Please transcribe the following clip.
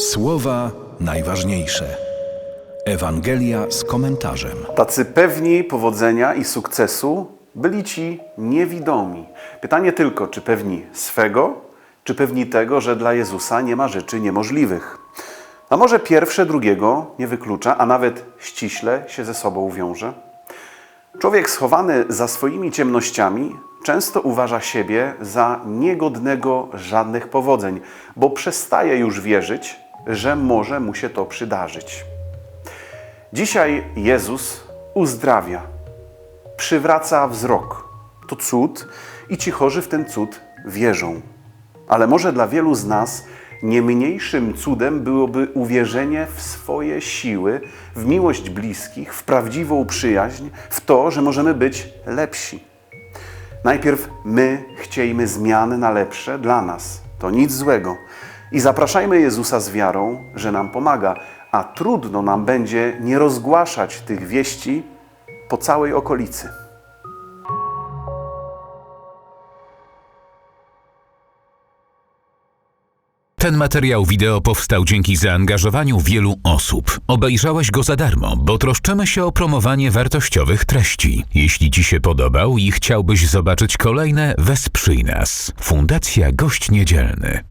Słowa najważniejsze. Ewangelia z komentarzem. Tacy pewni powodzenia i sukcesu byli ci niewidomi. Pytanie tylko, czy pewni swego, czy pewni tego, że dla Jezusa nie ma rzeczy niemożliwych. A może pierwsze drugiego nie wyklucza, a nawet ściśle się ze sobą wiąże? Człowiek schowany za swoimi ciemnościami często uważa siebie za niegodnego żadnych powodzeń, bo przestaje już wierzyć, że może mu się to przydarzyć. Dzisiaj Jezus uzdrawia, przywraca wzrok. To cud i ci chorzy w ten cud wierzą. Ale może dla wielu z nas nie mniejszym cudem byłoby uwierzenie w swoje siły, w miłość bliskich, w prawdziwą przyjaźń, w to, że możemy być lepsi. Najpierw my chciejmy zmiany na lepsze dla nas. To nic złego. I zapraszajmy Jezusa z wiarą, że nam pomaga, a trudno nam będzie nie rozgłaszać tych wieści po całej okolicy. Ten materiał wideo powstał dzięki zaangażowaniu wielu osób. Obejrzałeś go za darmo, bo troszczymy się o promowanie wartościowych treści. Jeśli Ci się podobał i chciałbyś zobaczyć kolejne, wesprzyj nas. Fundacja Gość Niedzielny.